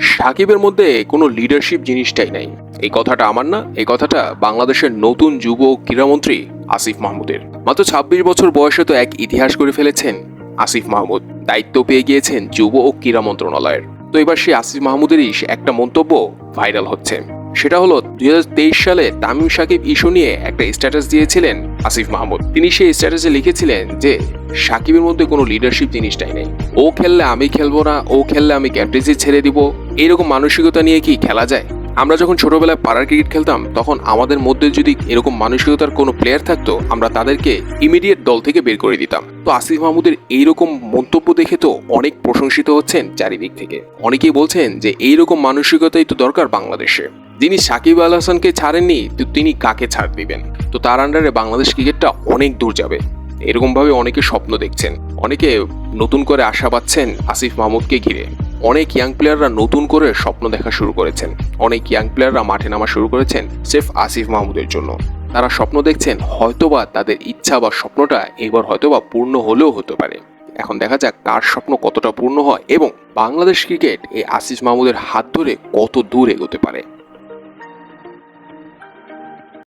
সাকিবের মধ্যে কোনো লিডারশিপ জিনিসটাই নাই। এই কথাটা আমার না, এই কথাটা বাংলাদেশের নতুন যুব ক্রীড়ামন্ত্রী আসিফ মাহমুদের। মাত্র ছাব্বিশ বছর বয়সে তো এক ইতিহাস করে ফেলেছেন আসিফ মাহমুদ। দায়িত্ব পেয়ে গিয়েছেন যুব ও ক্রীড়া মন্ত্রণালয়ের। তো এবার সেই আসিফ মাহমুদেরই একটা মন্তব্য ভাইরাল হচ্ছে। সেটা হলো, দুই হাজার তেইশ সালে তামিম সাকিব ইস্যু নিয়ে একটা স্ট্যাটাস দিয়েছিলেন আসিফ মাহমুদ। তিনি সেই স্ট্যাটাসে লিখেছিলেন যে, সাকিবের মধ্যে কোনো লিডারশিপ জিনিসটাই নেই। ও খেললে আমি খেলব না, ও খেললে আমি ক্যাপ্টেন্সি ছেড়ে দিব এরকম মানসিকতা নিয়ে কি খেলা যায়? আমরা যখন ছোটবেলায় পাড়ার ক্রিকেট খেলতাম, তখন আমাদের মধ্যে যদি এরকম মানসিকতার কোনো প্লেয়ার থাকতো, আমরা তাদেরকে ইমিডিয়েট দল থেকে বের করে দিতাম। তো আসিফ মাহমুদের এইরকম মন্তব্য দেখে তো অনেক প্রশংসিত হচ্ছেন চারিদিক থেকে। অনেকেই বলছেন যে, এইরকম মানসিকতাই তো দরকার বাংলাদেশে। যিনি সাকিব আল হাসানকে ছাড়েননি, তো তিনি কাকে ছাড় দিবেন? তো তার আন্ডারে বাংলাদেশ ক্রিকেটটা অনেক দূর যাবে। এরকমভাবে অনেকে স্বপ্ন দেখছেন। অনেকে নতুন করে আশা পাচ্ছেন আসিফ মাহমুদকে ঘিরে। অনেক ইয়াং প্লেয়াররা নতুন করে স্বপ্ন দেখা শুরু করেছেন। অনেক ইয়াং প্লেয়াররা মাঠে নামা শুরু করেছেন সেফ আসিফ মাহমুদের জন্য। তারা স্বপ্ন দেখছেন হয়তোবা তাদের ইচ্ছা বা স্বপ্নটা এবার হয়তোবা পূর্ণ হলেও হতে পারে। এখন দেখা যাক কার স্বপ্ন কতটা পূর্ণ হয় এবং বাংলাদেশ ক্রিকেট এই আসিফ মাহমুদের হাত ধরে কত দূর এগোতে পারে।